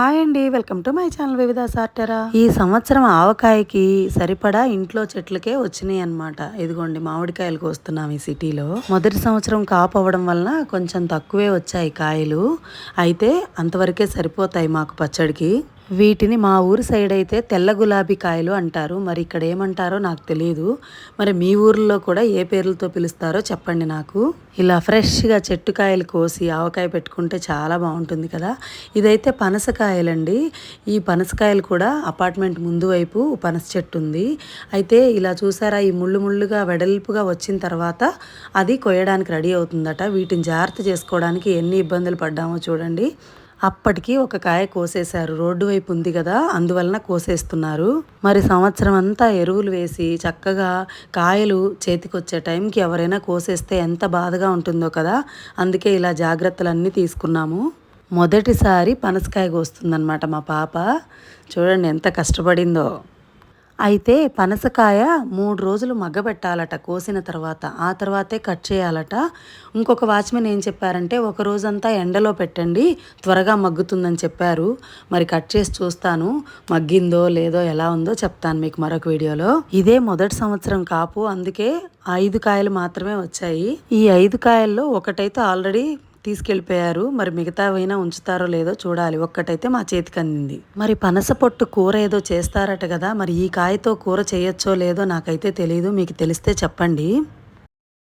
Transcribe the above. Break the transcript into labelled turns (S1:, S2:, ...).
S1: Hi అండి. Welcome to my channel వివిధ సార్టరా. ఈ సంవత్సరం ఆవకాయకి సరిపడా ఇంట్లో చెట్లకే వచ్చినాయి అన్నమాట. ఇదిగోండి మామిడికాయలు కోస్తున్నాం ఈ సిటీలో. మొదటి సంవత్సరం కాపు అవ్వడం వలన కొంచెం తక్కువే వచ్చాయి కాయలు. అయితే అంతవరకే సరిపోతాయి మాకు పచ్చడికి. వీటిని మా ఊరి సైడ్ అయితే తెల్ల గులాబీ కాయలు అంటారు. మరి ఇక్కడ ఏమంటారో నాకు తెలియదు మరి మీ ఊర్లో కూడా ఏ పేర్లతో పిలుస్తారో చెప్పండి నాకు. ఇలా ఫ్రెష్గా చెట్టు కాయలు కోసి ఆవకాయ పెట్టుకుంటే చాలా బాగుంటుంది కదా. ఇదైతే పనసకాయలండి ఈ పనసకాయలు కూడా అపార్ట్మెంట్ ముందు వైపు పనస చెట్టు ఉంది. అయితే ఇలా చూసారా ఈ ముళ్ళు ముళ్ళుగా వెడల్పుగా వచ్చిన తర్వాత అది కొయ్యడానికి రెడీ అవుతుందట. వీటిని జాగ్రత్త చేసుకోవడానికి ఎన్ని ఇబ్బందులు పడ్డామో చూడండి. అప్పటికి ఒక కాయ కోసేశారు. రోడ్డు వైపు ఉంది కదా అందువలన కోసేస్తున్నారు. మరి సంవత్సరం అంతా ఎరువులు వేసి చక్కగా కాయలు చేతికొచ్చే టైంకి ఎవరైనా కోసేస్తే ఎంత బాధగా ఉంటుందో కదా అందుకే ఇలా జాగ్రత్తలన్నీ తీసుకున్నాము. మొదటిసారి పనసకాయ కోస్తుందన్నమాట మా పాప. చూడండి ఎంత కష్టపడిందో. అయితే పనసకాయ మూడు రోజులు మగ్గబెట్టాలట కోసిన తర్వాత. ఆ తర్వాతే కట్ చేయాలట. ఇంకొక వాచ్మెన్ ఏం చెప్పారంటే ఒక రోజంతా ఎండలో పెట్టండి త్వరగా మగ్గుతుందని చెప్పారు. మరి కట్ చేసి చూస్తాను మగ్గిందో లేదో ఎలా ఉందో చెప్తాను మీకు మరొక వీడియోలో. ఇదే మొదటి సంవత్సరం కాపు అందుకే ఐదు కాయలు మాత్రమే వచ్చాయి. ఈ ఐదు కాయల్లో ఒకటైతే ఆల్రెడీ తీసుకెళ్ళిపోయారు. మరి మిగతావైనా ఉంచుతారో లేదో చూడాలి. ఒక్కటైతే మా చేతికి అందింది. మరి పనస పొట్టు కూర ఏదో చేస్తారట కదా మరి ఈ కాయతో కూర చేయొచ్చో లేదో నాకైతే తెలియదు మీకు తెలిస్తే చెప్పండి.